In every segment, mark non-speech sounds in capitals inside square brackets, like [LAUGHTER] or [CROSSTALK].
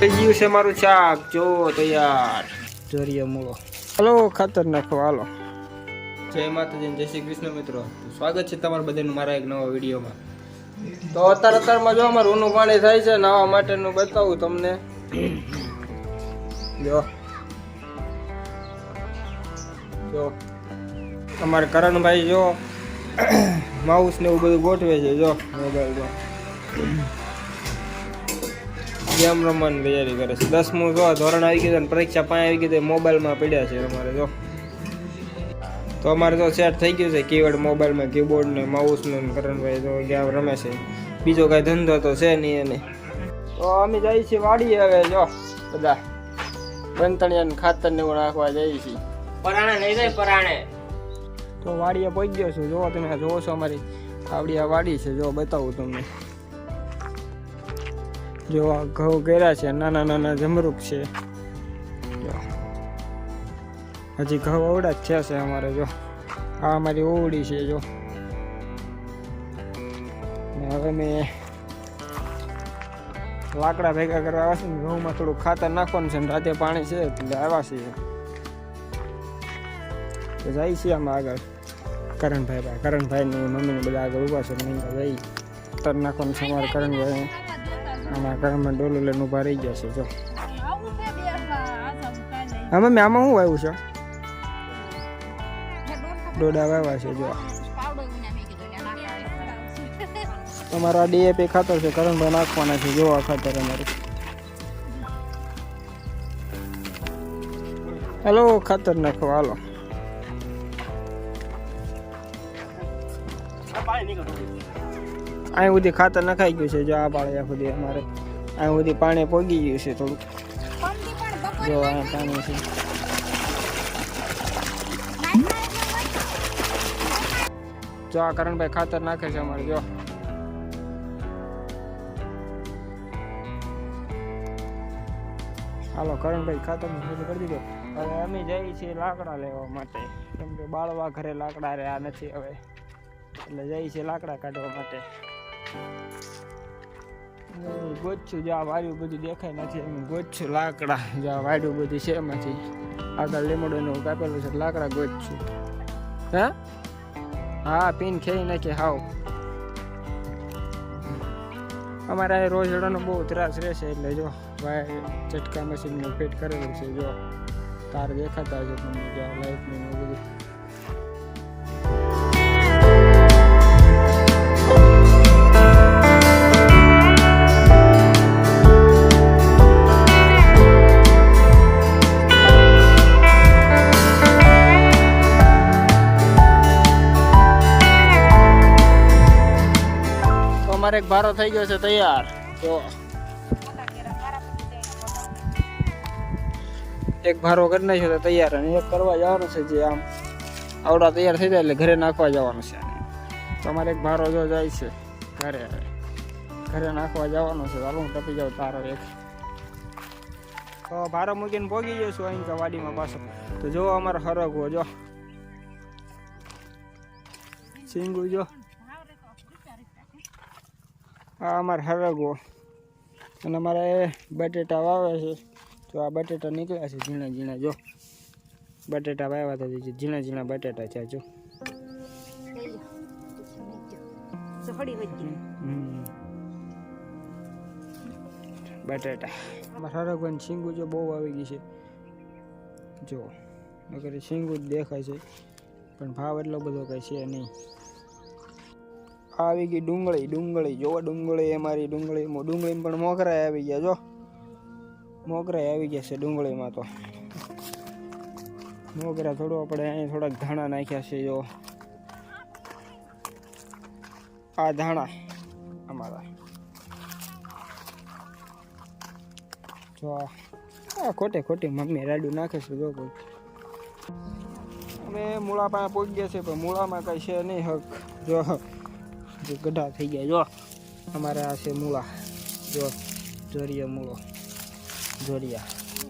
થઈ ગયું છે મારું શાક. જો તૈયાર. જોરીએ મૂળો. હલો ખાતર નાખો હાલો. જય માતાજી જય શ્રી કૃષ્ણ મિત્રો. સ્વાગત છે તમારા બધાનું મારા એક નવા વિડીયોમાં. તો અત્યારે અત્યારમાં જો અમારું ઊનું પાણી થાય છે નાવા માટેનું બતાવું તમને. જો. જો. અમારે કરણભાઈ જો [COUGHS] માઉસ ને એવું બધું ગોઠવે છે જો. મોબાઈલમાં ગેમ રમવાની તૈયારી કરે છે. દસમું જો ધોરણ આવી ગયું અને પરીક્ષા પાંચ આવી ગઈ છે મોબાઈલમાં પડ્યા છે અમારે જો. તો અમારે તો સેટ થઈ ગયું છે કીવર્ડ મોબાઈલમાં કીબોર્ડ ને માઉસ ને કરણભાઈ તો ગેમ રમે છે. બીજો કાંઈ ધંધો તો છે નહીં એને. તો અમે જઈએ છીએ વાડી હવે જો બધા. બંતણિયા ખાતર ને એવું નાખવા જઈએ છીએ. પરાણે લઈ જાય પરાણે. તો વાડીએ પહોંચી ગયો છું. જો તમે જોવો છો અમારી આવડી આ વાડી છે. જો બતાવું તમને. જો આ ઘઉં કર્યા છે, નાના નાના જમરૂક છે. હજી ઘઉં અવડા જ થયા છે અમારે, જો. આ અમારી ઓવડી છે, જો. હવે મેં લાકડા ભેગા કરવા આવ્યા છે ઘઉંમાં થોડું ખાતર નાખવાનું છે ને, રાતે પાણી છે એટલે આવ્યા છીએ. તો જાય છે આમાં આગળ. કરણભાઈ ભાઈ કરણભાઈ ની મમ્મીને બધા આગળ ઊભા છે મેં ભાઈ તર નાખવાનું છે અમારે કરણભાઈ અમારા ઘરમાં ડોલો લઈને ઊભા રહી ગયા છે જો. હા મમ્મી આમાં શું આવ્યું છે? ડોડા વાવ્યા છે જો. તમારા ડીએપી ખાતર છે કરણભાઈ નાખવાના છે જોવા ખાતર અમારું. હેલો ખાતર નાખો હાલો. અહીં સુધી ખાતર નખાઈ ગયું છે, જો આ પાળિયા સુધી અમારે અહીં સુધી પાણી પોગી ગયું છે થોડુંક. જો આ પાણી છે. જો આ કરણભાઈ ખાતર નાખે છે અમારે, જો. હાલો, કરણભાઈ ખાતર કરી દીધો. હવે અમે જઈએ છીએ લાકડા લેવા માટે. કેમ કે બાળવા ઘરે લાકડા રહ્યા નથી હવે. એટલે જઈએ છીએ લાકડા કાઢવા માટે. લાકડા જ્યાં હે? હા, પીન ખેઈ નાખી, હાવ. અમારે આ રોજડાનો બહુ ત્રાસ રહેશે એટલે જો ભાઈ ચટકા મશીનનું ફિટ કરેલું છે, જો. તાર દેખાતા છે ભારો થઈ ગયો છે, તૈયાર. તો એક ભારો કરી નાખ્યો તો તૈયાર અને એક કરવા જવાનું છે જે આમ આવડા તૈયાર થઈ જાય એટલે ઘરે નાખવા જવાનું છે. તમારે એક ભારો જો જાય છે ઘરે ઘરે નાખવા જવાનું છે. ચાલો હું ટપી જાઉં તારો એક. તો ભારો મૂકીને ભોગી ગયો છું અહીં વાડીમાં પાછો. તો જો અમારો હરગવો, જો. સિંગુ, જો. આ અમારે હરગવો. અને અમારે બટેટા વાવે છે. તો આ બટેટા નીકળ્યા છે ઝીણા ઝીણા. જો, બટેટા વાવ્યા હતા છે ઝીણા ઝીણા બટેટા છે, જો. બટેટા. અમારે હરગવાની શીંગું જો બહુ આવી ગઈ છે. જો, નકર શીંગું જ દેખાય છે. પણ ભાવ એટલો બધો કઈ છે નહીં. આવી ગઈ ડુંગળી ડુંગળી. જો ડુંગળી અમારી ડુંગળીમાં ડુંગળીમાં પણ મોગરાય આવી ગયા, જો. મોગરાય આવી ગયા છે ડુંગળીમાં તો. મોગરા થોડું આપણે અહીં થોડાક ધાણા નાખ્યા છે, જો. આ ધાણા અમારા. જો આ. ખોટે ખોટી મમ્મી રાડું નાખે છે, જો કોઈ. અમે મૂળા પાસે પહોંચી ગયા છે, પણ મૂળામાં કઈ છે નહીં હક, જો. જો ગઢા થઈ ગયા. જો, અમારે આ છે મૂળા. જો, જોરિયા મૂળો. જોરિયા.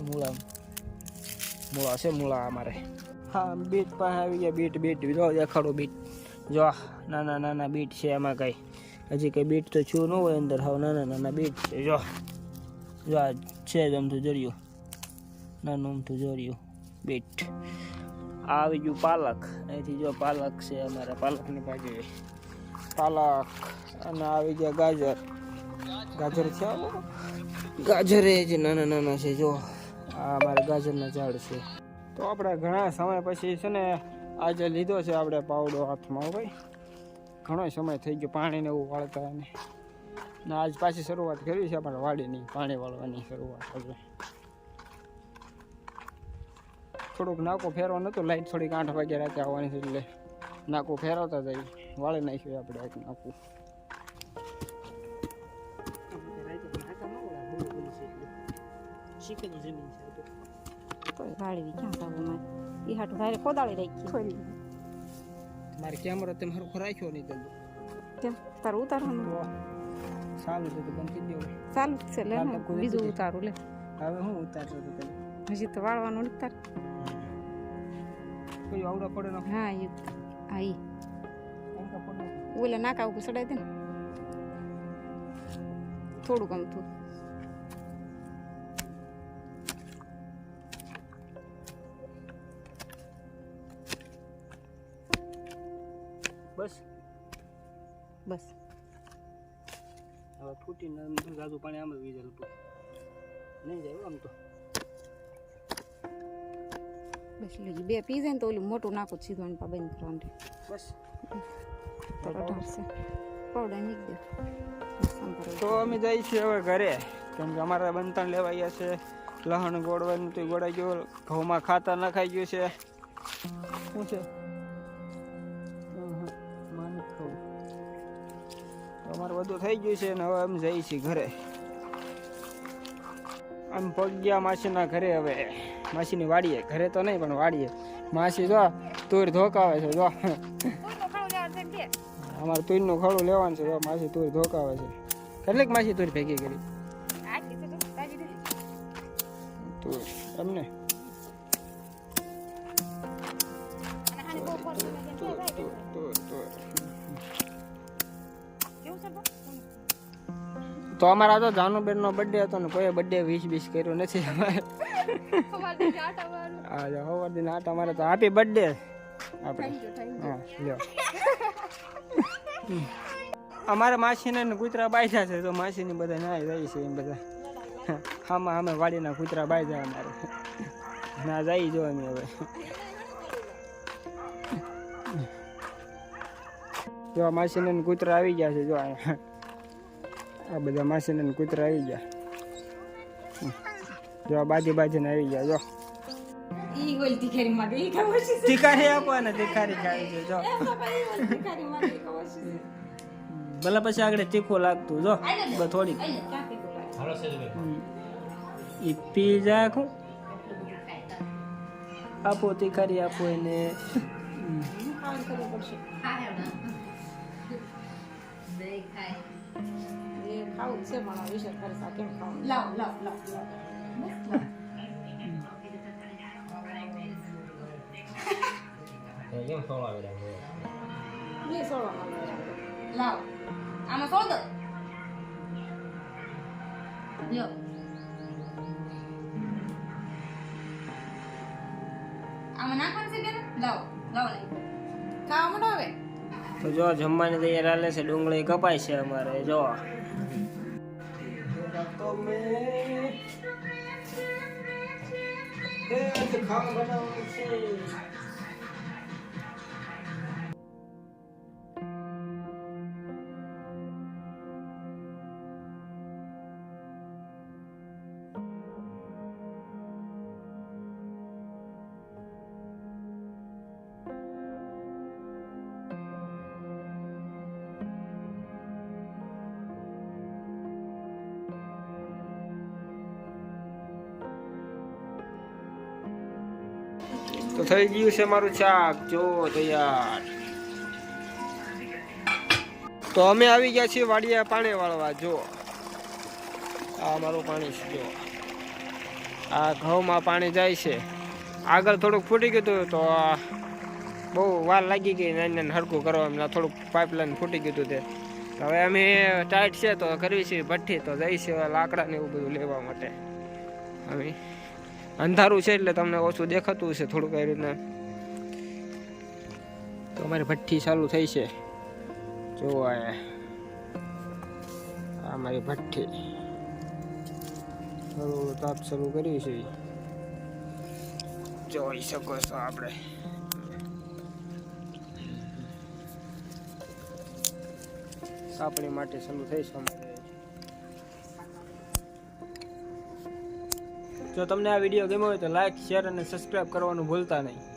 મૂળા. મૂળા છે, મૂળા અમારે. હા બીટ પાસે આવી ગયા, બીટ બીટ. જો, દેખાડો બીટ. જો નાના નાના બીટ છે એમાં કઈ. હજી કઈ બીટ તો છું ન હોય અંદર. હા નાના નાના બીટ છે. જો જો, આ છે જ અમથું જોર્યું. નાનું અમથું જોર્યું બીટ. આવી ગયું પાલક. અહીંથી જો પાલક છે અમારા પાલકની બાજુ પાલક અને આવી ગયા ગાજર. ગાજર છે? ગાજર એ જ નાના નાના છે, જો. આ અમારા ગાજરના ઝાડ છે. તો આપણે ઘણા સમય પછી છે ને આજે લીધો છે આપણે પાવડો હાથમાં ભાઈ. ઘણો સમય થઈ ગયો પાણીને એવું વાળતા અને ને આજ પાછી શરૂઆત કરી છે આપણે વાડીની, પાણી વાળવાની શરૂઆત હવે. થોડુંક નાકો ફેરવા નતું લાઈટ થોડીક આઠ વાગે રાતે આવવાની છે એટલે નાકો ફેરવતા જઈ વાળી નાખ્યું આપણે એક કોઈ વાળવી ક્યાં મારે? એ હાટું ભારે કોદાળી રાખી. મારે કેમેરો તેમ હરખો રાખ્યો નહીં તો. કેમ? તારું ઉતારવાનું? સારું છે તો બંધ કરી દેવું. ચાલુ છે લે બીજું ઉતારું લે. હવે હું ઉતારતો તો તને? હજી તો વાળવાનું નથી તાર. કોઈ આવડો પડે નો હા એ હા ઈ. આવડો પડે ઓલા નાકા ઉપર ચડાવી દે ને. થોડુંક અમથું બસ. બસ. હવે ફૂટીને જાજુ પાણી આમ જ વીજેલું નહીં જાય આમ તો. બસ લેજી બે પી જાય ને તો ઓલું મોટું નાખું સીધું અને બંધ કરવાનું બસ. તો અમે જઈએ છીએ હવે ઘરે. કેમ કે અમારા બંતણ લેવા છે. લહણ ગોળવાનું તો ગોળાઈ ગયું. ઘઉંમાં ખાતર નખાઈ ગયું છે. શું છે? અમારે બધું થઈ ગયું છે ને હવે અમે જઈએ છીએ ઘરે. આમ પગ્યા માસીના ઘરે હવે. માસીની વાડીએ. ઘરે તો નહીં, પણ વાડીએ. માસી જો, તુર ધોકાવે છે, જો. અમારે તુરનું ખડું લેવાનું છે માસી તુર ધોકાવે છે. કેટલીક માસી તુર ભેગી કરી? તુર એમને તો અમારા તો જાનુબેન નો બર્થડે હતો ને કોઈ બર્થડે વીસ બીસ કર્યો નથી હા જો હવાર દિન આટ અમારે તો હેપી બર્થડે આપણે હા લ્યો. અમારે માસીને કૂતરા બાંધ્યા છે, તો માસીની બધા ના જાય છે એમ બધા. આમાં અમે વાડીના કૂતરા બાંધ્યા અમારે. ના જાય જો અમે હવે. જો માસીને કૂતરા આવી ગયા છે, જો આ. બધા માસીને કૂતરા આવી ગયા. જો બાજી બાજીને આવી ગયા, જો. ઈ તીખારી માં ગઈ ખબર છે? તીખારી આપો ને તીખારી ખાવી છે જો. તીખારી માં ખબર છે? ભલે પછી આગળ તીખું લાગતું જો. થોડીક. ઈ પીઝા ખું આપો તીખારી આપો એને. ખાવું છે મારા વિશે ખર્ચા કેમ ખાવું લાવ લાવ લાવ લાવ. કેમ સોળા વેડા બે સોળમાં લાવ. આમાં સોળ દો લ્યો. આમાં નાખવાનું છે બેન લાવ. લાવ લઈ ખાવા માંડો હવે? તો જો જમવાની તૈયાર હાલે છે. ડુંગળી કપાય છે અમારે. જો. તો થઈ ગયું છે મારું શાક. જો, તૈયાર. તો અમે આવી ગયા છીએ વાડિયા પાણી વાળવા, જો. આ મારું પાણી છે, જો. આ ઘઉંમાં પાણી જાય છે. આગળ થોડુંક ફૂટી ગયું હતું, તો બહુ વાર લાગી ગઈ, નાની નાની હરકું કરવા, એમના થોડુંક પાઇપલાઇન ફૂટી ગયું હતું તે. હવે અમે ટાઈટ છે, તો કરવી છે ભઠ્ઠી, તો જઈશું લાકડા ને એવું બધું લેવા માટે. અમે અંધારું છે એટલે તમને ઓછું દેખાતું હશે થોડુંક એ રીતના. તો અમારી ભઠ્ઠી ચાલુ થઈ છે. જોવાય આ. મારી ભઠ્ઠી. થોડું તાપ શરૂ કર્યું છે. જોઈ શકો છો આપણે. કાપણી માટે શરૂ થઈ છે જો તમને આ વીડિયો ગમ્યો હોય તો લાઇક શેર અને સબસ્ક્રાઈબ કરવાનું ભૂલતા નહીં.